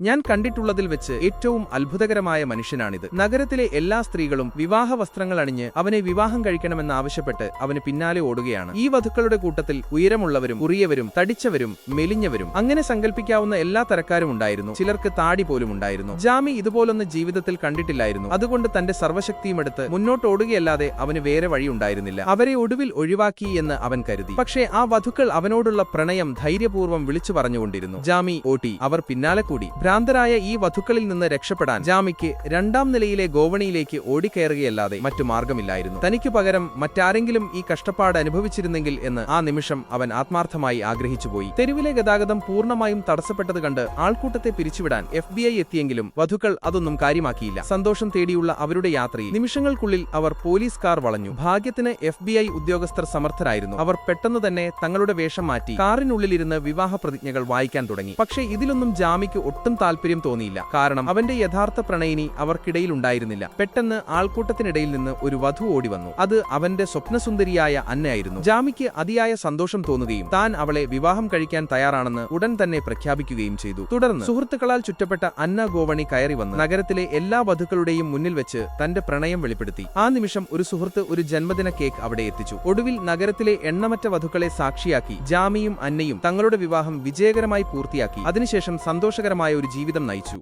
ഞാൻ കണ്ടിട്ടുള്ളതിൽ വെച്ച് ഏറ്റവും അത്ഭുതകരമായ മനുഷ്യനാണിത്. നഗരത്തിലെ എല്ലാ സ്ത്രീകളും വിവാഹ വസ്ത്രങ്ങൾ അണിഞ്ഞ് അവനെ വിവാഹം കഴിക്കണമെന്നാവശ്യപ്പെട്ട് അവന് പിന്നാലെ ഓടുകയാണ്. ഈ വധുക്കളുടെ കൂട്ടത്തിൽ ഉയരമുള്ളവരും കുറിയവരും തടിച്ചവരും മെലിഞ്ഞവരും അങ്ങനെ സങ്കല്പിക്കാവുന്ന എല്ലാ തരക്കാരും ഉണ്ടായിരുന്നു. ചിലർക്ക് താടി പോലും ഉണ്ടായിരുന്നു. ജാമി ഇതുപോലൊന്ന് ജീവിതത്തിൽ കണ്ടിട്ടില്ലായിരുന്നു. അതുകൊണ്ട് തന്റെ സർവശക്തിയും എടുത്ത് മുന്നോട്ട് ഓടുകയല്ലാതെ അവന് വേറെ വഴി ഉണ്ടായിരുന്നില്ല. അവരെ ഒടുവിൽ ഒഴിവാക്കി എന്ന് അവൻ കരുതി. പക്ഷേ ആ വധുക്കൾ അവനോടുള്ള പ്രണയം ധൈര്യപൂർവം വിളിച്ചു പറഞ്ഞുകൊണ്ടിരുന്നു. ജാമി ഓട്ടി അവർ പിന്നാലെ കൂടി. ഭ്രാന്തരായ ഈ വധുക്കളിൽ നിന്ന് രക്ഷപ്പെടാൻ ജാമിക്ക് രണ്ടാം നിലയിലെ ഗോവണിയിലേക്ക് ഓടിക്കയറുകയല്ലാതെ മറ്റു മാർഗമില്ലായിരുന്നു തനിക്കു പകരം മറ്റാരെങ്കിലും ഈ കഷ്ടപ്പാട് അനുഭവിച്ചിരുന്നെങ്കിൽ എന്ന് ആ നിമിഷം അവൻ ആത്മാർത്ഥമായി ആഗ്രഹിച്ചുപോയി. തെരുവിലെ ഗതാഗതം പൂർണമായും തടസ്സപ്പെട്ടത് കണ്ട് ആൾക്കൂട്ടത്തെ പിരിച്ചുവിടാൻ എഫ് ബി ഐ എത്തിയെങ്കിലും വധുക്കൾ അതൊന്നും കാര്യമാക്കിയില്ല. സന്തോഷം തേടിയുള്ള അവരുടെ യാത്രയിൽ നിമിഷങ്ങൾക്കുള്ളിൽ അവർ പോലീസ് കാർ വളഞ്ഞു. ഭാഗ്യത്തിന് എഫ് ബി ഐ ഉദ്യോഗസ്ഥർ സമർത്ഥരായിരുന്നു. അവർ പെട്ടെന്ന് തന്നെ തങ്ങളുടെ വേഷം മാറ്റി കാറിനുള്ളിലിരുന്ന് വിവാഹ പ്രതിജ്ഞകൾ വായിക്കാൻ തുടങ്ങി. പക്ഷേ ഇതിലൊന്നും ജാമിക്ക് ഒട്ടും താല്പര്യം തോന്നിയില്ല. കാരണം അവന്റെ യഥാർത്ഥ പ്രണയിനി അവർക്കിടയിൽ ഉണ്ടായിരുന്നില്ല പെട്ടെന്ന് ആൾക്കൂട്ടത്തിനിടയിൽ നിന്ന് ഒരു വധു ഓടി വന്നു. അത് അവന്റെ സ്വപ്നസുന്ദരിയായ അന്നയായിരുന്നു. ജാമിക്ക് അതിയായ സന്തോഷം തോന്നുകയും താൻ അവളെ വിവാഹം കഴിക്കാൻ തയ്യാറാണെന്ന് ഉടൻ തന്നെ പ്രഖ്യാപിക്കുകയും ചെയ്തു. തുടർന്ന് സുഹൃത്തുക്കളാൽ ചുറ്റപ്പെട്ട അന്ന ഗോവണി കയറി വന്ന് നഗരത്തിലെ എല്ലാ വധുക്കളുടെയും മുന്നിൽ വെച്ച് തന്റെ പ്രണയം വെളിപ്പെടുത്തി. ആ നിമിഷം ഒരു സുഹൃത്ത് ഒരു ജന്മദിന കേക്ക് അവിടെ എത്തിച്ചു. ഒടുവിൽ നഗരത്തിലെ എണ്ണമറ്റ വധുക്കളെ സാക്ഷിയാക്കി ജാമിയും അന്നയും തങ്ങളുടെ വിവാഹം വിജയകരമായി പൂർത്തിയാക്കി. അതിനുശേഷം സന്തോഷകരമായ ഒരു ജീവിതം നയിച്ചു